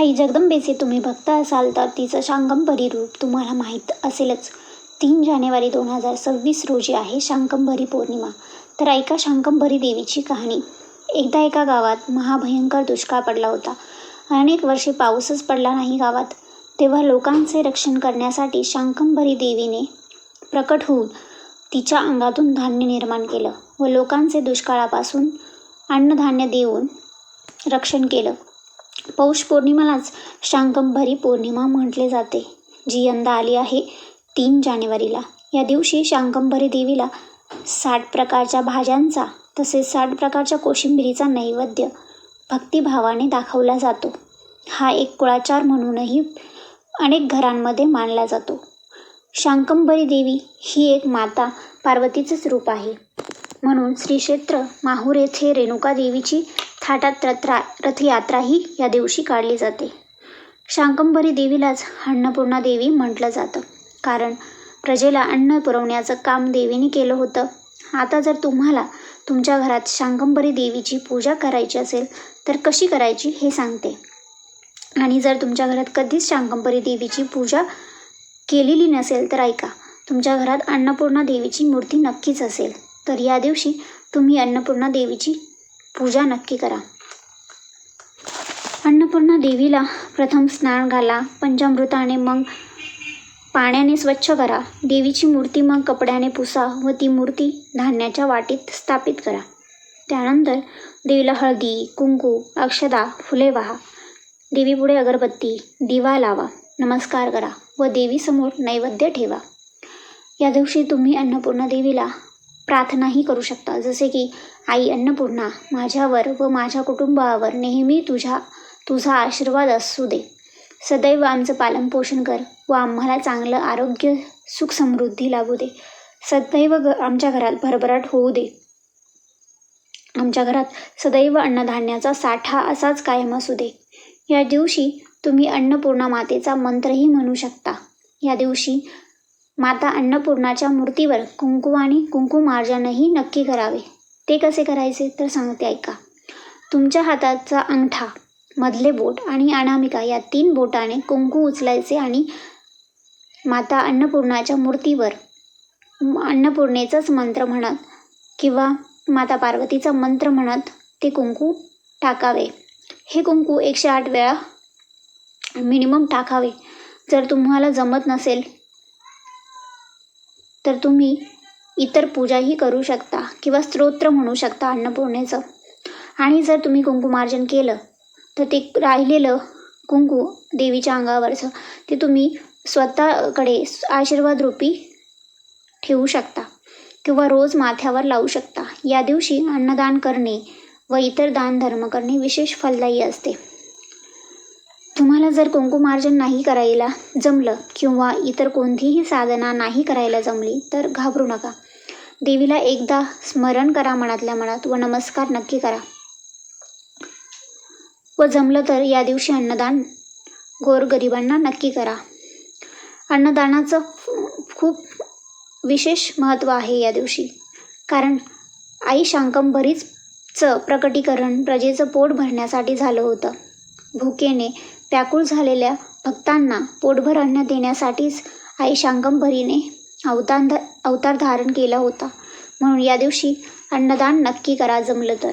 आई जगदंबेचे तुम्ही भक्त असाल तर तिचं शांकंभरी रूप तुम्हाला माहीत असेलच. तीन जानेवारी दोन हजार सव्वीस रोजी आहे शांकंभरी पौर्णिमा. तर ऐका शांकंभरी देवीची कहाणी. एकदा एका गावात महाभयंकर दुष्काळ पडला होता. अनेक वर्षे पाऊसच पडला नाही गावात. तेव्हा लोकांचे रक्षण करण्यासाठी शांकंभरी देवीने प्रकट होऊन तिच्या अंगातून धान्य निर्माण केलं व लोकांचे दुष्काळापासून अन्नधान्य देऊन रक्षण केलं. पौष पौर्णिमालाच शाकंभरी पौर्णिमा म्हटले जाते. जी यंदा आली आहे तीन जानेवारीला. या दिवशी शाकंभरी देवीला साठ प्रकारच्या भाज्यांचा तसेच साठ प्रकारच्या कोशिंबिरीचा नैवेद्य भक्तिभावाने दाखवला जातो. हा एक कुळाचार म्हणूनही अनेक घरांमध्ये मानला जातो. शांकंभरी देवी ही एक माता पार्वतीचेच रूप आहे. म्हणून श्री क्षेत्र माहूर येथे रेणुका देवीची थाटात रथरा रथयात्राही या दिवशी काढली जाते. शांकंभरी देवीलाच अन्नपूर्णा देवी म्हटलं जातं. कारण प्रजेला अन्न पुरवण्याचं काम देवीने केलं होतं. आता जर तुम्हाला तुमच्या घरात शांकंभरी देवीची पूजा करायची असेल तर कशी करायची हे सांगते. आणि जर तुमच्या घरात कधीच शांकंभरी देवीची पूजा केलेली नसेल तर ऐका. तुमच्या घरात अन्नपूर्णा देवीची मूर्ती नक्कीच असेल. तर या दिवशी तुम्ही अन्नपूर्णा देवीची पूजा नक्की करा. अन्नपूर्णा देवीला प्रथम स्नान घाला पंचामृताने मग पाण्याने स्वच्छ करा. देवीची मूर्ती मग कपड्याने पुसा व ती मूर्ती धान्याच्या वाटीत स्थापित करा. त्यानंतर देवीला हळदी कुंकू अक्षदा फुले वाहा. देवीपुढे अगरबत्ती दिवा लावा नमस्कार करा व देवीसमोर नैवेद्य ठेवा. या दिवशी तुम्ही अन्नपूर्णा देवीला प्रार्थनाही करू शकता. जसे की आई अन्नपूर्णा माझ्यावर व माझ्या कुटुंबावर नेहमी तुझ्या तुझा आशीर्वाद असू दे. सदैव आमचं पालनपोषण कर व आम्हाला चांगलं आरोग्य सुख समृद्धी लाभू दे. सदैव ग आमच्या घरात भरभराट होऊ दे. आमच्या घरात सदैव अन्नधान्याचा साठा असाच कायम असू दे. या दिवशी तुम्ही अन्नपूर्णा मातेचा मंत्रही म्हणू शकता. या दिवशी माता अन्नपूर्णाच्या मूर्तीवर कुंकू आणि कुंकुमार्जनही नक्की करावे. ते कसे करायचे? तर सांगते ऐका. तुमच्या हाताचा अंगठा मधले बोट आणि अनामिका या तीन बोटाने कुंकू उचलायचे आणि माता अन्नपूर्णाच्या मूर्तीवर अन्नपूर्णेचाच मंत्र म्हणत किंवा माता पार्वतीचा मंत्र म्हणत ते कुंकू टाकावे. हे कुंकू एकशे आठ वेळा मिनिमम टाकावे. जर तुम्हाला जमत नसेल तर तुम्ही इतर पूजाही करू शकता किंवा स्तोत्र म्हणू शकता अन्नपूर्णेचं. आणि जर तुम्ही कुंकुमार्जन केलं तर ते राहिलेलं कुंकू देवीच्या अंगावरचं ते तुम्ही स्वतःकडे आशीर्वाद रूपी ठेवू शकता किंवा रोज माथ्यावर लावू शकता. या दिवशी अन्नदान करणे व इतर दानधर्म करणे विशेष फलदायी असते. तुम्हाला जर कुंकुमार्जन नाही करायला जमलं किंवा इतर कोणतीही साधना नाही करायला जमली तर घाबरू नका. देवीला एकदा स्मरण करा मनातल्या मनात व नमस्कार नक्की करा. व जमलं तर या दिवशी अन्नदान गोरगरिबांना नक्की करा. अन्नदानाचं खूप विशेष महत्त्व आहे या दिवशी. कारण आई शांकंभरीचं प्रकटीकरण प्रजेचं पोट भरण्यासाठी झालं होतं. भुकेने व्याकुळ झालेल्या भक्तांना पोटभर अन्न देण्यासाठीच आई शांगंभरीने अवतार अवतार धारण केला होता. म्हणून या दिवशी अन्नदान नक्की करा जमलं तर.